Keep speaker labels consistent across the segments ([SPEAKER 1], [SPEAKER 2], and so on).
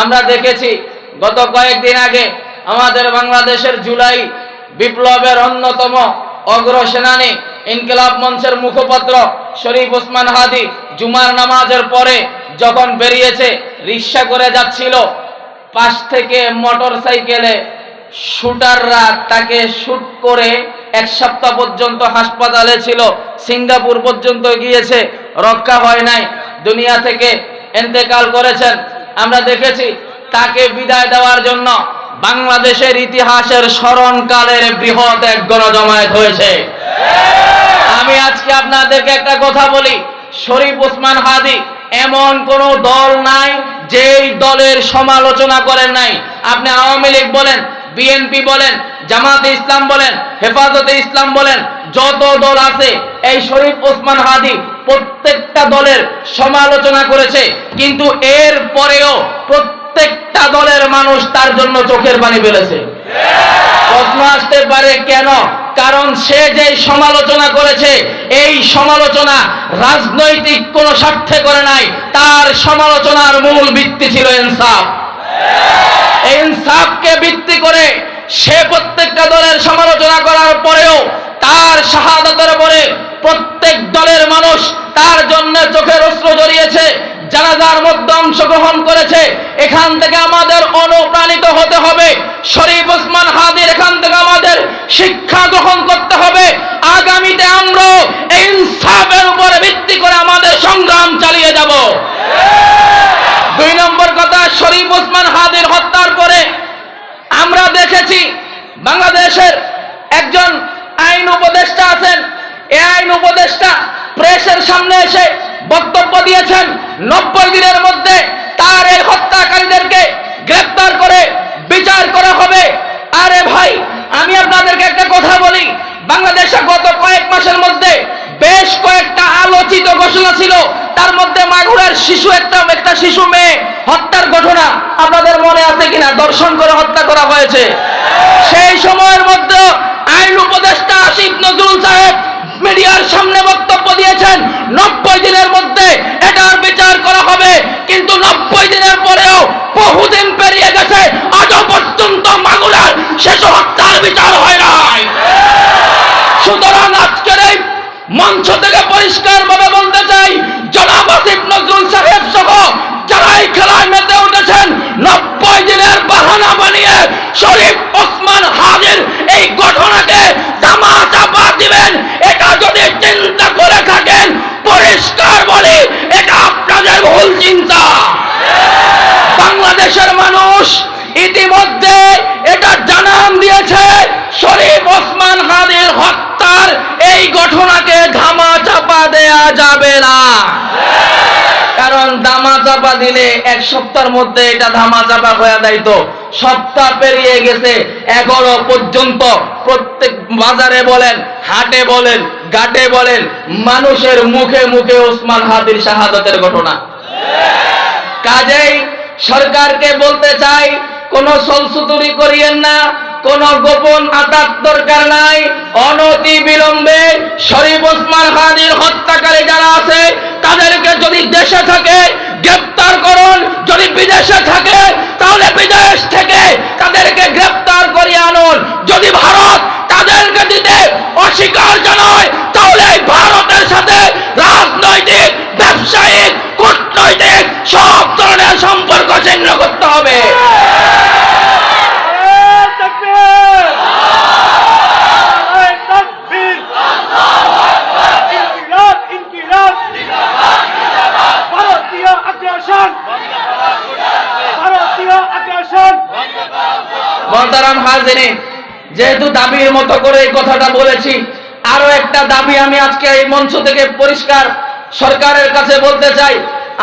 [SPEAKER 1] আমরা দেখেছি, গত কয়েকদিন আগে আমাদের বাংলাদেশের জুলাই বিপ্লবের অন্যতম অগ্রসেনানী ইনকিলাব মঞ্চের মুখপাত্র শরীফ ওসমান হাদি জুমার নামাজের পরে যখন বেরিয়েছে, রিক্সা করে যাচ্ছিল, পাশ থেকে মোটর সাইকেলে শুটাররা তাকে শুট করে এক সপ্তাহ পর্যন্ত হাসপাতালে ছিল, সিঙ্গাপুর পর্যন্ত গিয়েছে, রক্ষা হয় নাই, দুনিয়া থেকে এন্তেকাল করেছেন। আমরা দেখেছি, তাকে বিদায় দেওয়ার জন্য বাংলাদেশের ইতিহাসের স্মরণকালের বৃহৎ এক গণজমায়েত হয়েছে। আমি আজকে আপনাদেরকে একটা কথা বলি, শরীফ ওসমান হাদি এমন কোন দল নাই, যেই দলের সমালোচনা করেন নাই। আপনি আওয়ামী লীগ বলেন, বিএনপি বলেন, জামাতে ইসলাম বলেন, হেফাজতে ইসলাম বলেন, যত দল আছে, এই শরীফ ওসমান হাদি প্রত্যেকটা দলের সমালোচনা করেছে, কিন্তু এর পরেও প্রত্যেকটা দলের মানুষ তার জন্য চোখের পানি ফেলেছে। প্রশ্ন আসতে পারে কেন? কারণ সে যে সমালোচনা করেছে, এই সমালোচনা রাজনৈতিক কোন স্বার্থে করে নাই, তার সমালোচনার মূল ভিত্তি ছিল ইনসাফ। ইনসাফকে ভিত্তি করে সে প্রত্যেকটা দলের সমালোচনা করার পরেও তার শাহাদতের পরে প্রত্যেক দলের মানুষ তার জন্য চোখের অস্ত্র জড়িয়েছে, জানাজার মধ্যে অংশগ্রহণ করেছে। এখান থেকে আমাদের অনুপ্রাণিত হতে হবে। শরীফ ওসমান হাদির এখান থেকে আমাদের শিক্ষা গ্রহণ করতে হবে। আগামীতে আমরা ইনসাফের উপরে ভিত্তি করে আমাদের সংগ্রাম চালিয়ে যাব। দুই নম্বর কথা, শরীফ ওসমান হাদির হত্যার পরে আমরা দেখেছি, বাংলাদেশের একজন আইন উপদেষ্টা আছেন এই আইন উপদেষ্টা প্রেসের সামনে এসে বক্তব্য দিয়েছেন। নব্বই দিনের মধ্যে তার এই হত্যাকারীদেরকে গ্রেপ্তার করে বিচার করা হবে। আরে ভাই, আমি আপনাদেরকে একটা কথা বলি। বাংলাদেশে গত কয়েক মাসের মধ্যে বেশ কয়েকটা আলোচিত ঘোষণা ছিল। তার মধ্যে মাগুরার শিশু একটা একটা শিশু মেয়ে হত্যার ঘটনা আপনাদের মনে আছে কিনা? দর্শন করে হত্যা করা হয়েছে সেই সময়ের মধ্যে আইন উপদেষ্টা আসিফ নজরুল সাহেব মিডিয়ার সামনে বক্তব্য দিয়েছেন নব্বই দিনের মধ্যে এটার বিচার করা হবে কিন্তু নব্বই দিনের পরেও বহুদিন পেরিয়ে গেছে আজও পর্যন্ত মাগুরার শেষ হত্যার বিচার হয় নাই সুতরাং আজকের এই মঞ্চ থেকে পরিষ্কার ভাবে বলতে চাই জনাব আসিফ নজরুল সাহেব সহ যারা এই খেলায় মেতে উঠেছেন নব্বই দিনের বাহানা বানিয়ে শরীফ ওসমান হাজির এই ঘটনাকে জামা চাপা দিবেন এটা যদি চিন্তা করে থাকেন পরিষ্কার বলি এটা আপনাদের ভুল চিন্তা বাংলাদেশের মানুষ ইতিমধ্যে এটা জানান দিয়েছে শরীফ ওসমান হাদির হত্যার এই ঘটনাকে ধামা চাপা দেয়া যাবে না। কারণ দামা চাপা দিলে এক সপ্তাহের মধ্যে এটা ধামা চাপা হয়ে দেয় তো সপ্তাহ পেরিয়ে গেছে, এগারো পর্যন্ত প্রত্যেক বাজারে বলেন, হাটে বলেন, ঘাটে বলেন, মানুষের মুখে মুখে ওসমান হাদির শাহাদতের ঘটনা। কাজেই সরকারকে বলতে চাই, কোন সলসুতুরি করিয়েন না। কোন গোপন আতাত দরকার নাই, অনতি বিলম্বে শরীফ ওসমান হাদির হত্যাকারী যারা আছে, তাদেরকে যদি দেশে থাকে, গ্রেপ্তার করুন। যদি বিদেশে থাকে, তাহলে বিদেশ থেকে তাদেরকে গ্রেপ্তার করিয়ে আনুন। যদি ভারত তাদেরকে দিতে অস্বীকার জানায়, তাহলে ভারতের সাথে রাজনৈতিক, ব্যবসায়িক, কূটনৈতিক সব ধরনের সম্পর্ক ছিন্ন করতে হবে। মহতারাম হাজিনে যেহেতু দাবির মতো করে এই কথাটা বলেছি, আরও একটা দাবি আমি আজকে এই মঞ্চ থেকে পরিষ্কার সরকারের কাছে বলতে চাই।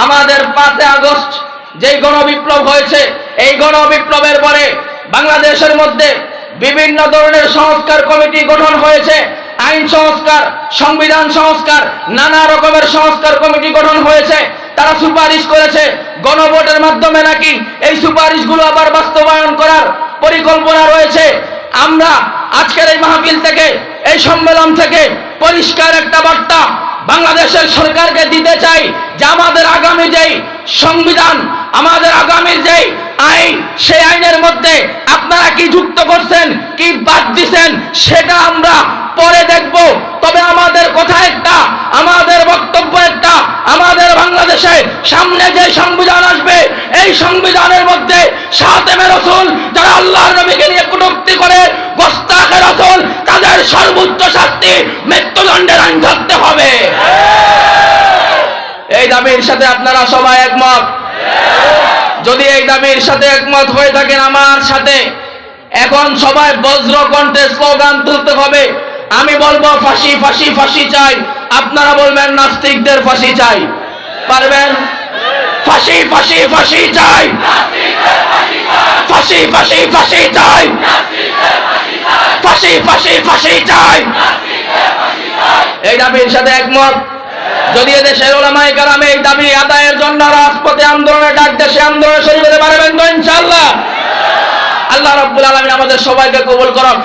[SPEAKER 1] আমাদের পাঁচে আগস্ট যেই গণবিপ্লব হয়েছে, এই গণবিপ্লবের পরে বাংলাদেশের মধ্যে বিভিন্ন ধরনের সংস্কার কমিটি গঠন হয়েছে, আইন সংস্কার, সংবিধান সংস্কার, নানা রকমের সংস্কার কমিটি গঠন হয়েছে। তারা সুপারিশ করেছে গণভোটের মাধ্যমে নাকি এই সুপারিশগুলো আবার বাস্তবায়ন করার পরিকল্পনা রয়েছে। আমরা আজকের এই মাহফিল থেকে, এই সম্মেলন থেকে পরিষ্কার একটা বার্তা বাংলাদেশের সরকারকে দিতে চাই যে আমাদের আগামী যেই সংবিধান, আমাদের আগামীর যেই আইন, সেই আইনের মধ্যে আপনারা কি যুক্ত করছেন, কি বাদ দিছেন, সেটা আমরা পরে দেখব। তবে আমাদের কথা একটা আমাদের বক্তব্য একটা আমাদের বাংলাদেশে সামনে যে সংবিধান আসবে, এই সংবিধানের মধ্যে সাতেমে রসুল যারা আল্লাহর নবীকে নিয়ে কটূক্তি করে, গোস্তাখে রসুল তাদের সর্বোচ্চ শাস্তি মৃত্যুদণ্ডের আইন ধরতে হবে। এই দাবির সাথে আপনারা সবাই একমত? যদি এই দাবির সাথে একমত হয়ে থাকেন আমার সাথে, এখন সবাই বজ্র কণ্ঠে স্লোগান তুলতে হবে। আমি বলব, ফাঁসি ফাঁসি ফাঁসি চাই। আপনারা বলবেন, নাস্তিকদের ফাঁসি চাই। পারবেন? ফাঁসি ফাঁসি ফাঁসি চাই। ফাঁসি ফাঁসি ফাঁসি চাই। ফাঁসি ফাঁসি ফাঁসি চাই। এই দাবির সাথে একমত। যদি এদেশের ওলামাই কারামে এই দাবি আদায়ের জন্য রাজপথে আন্দোলনের ডাক দেশে আন্দোলনে শরীর হতে পারবেন তো ইনশাল্লাহ আল্লাহ রব্বুল আলমী আমাদের সবাইকে কবুল করুন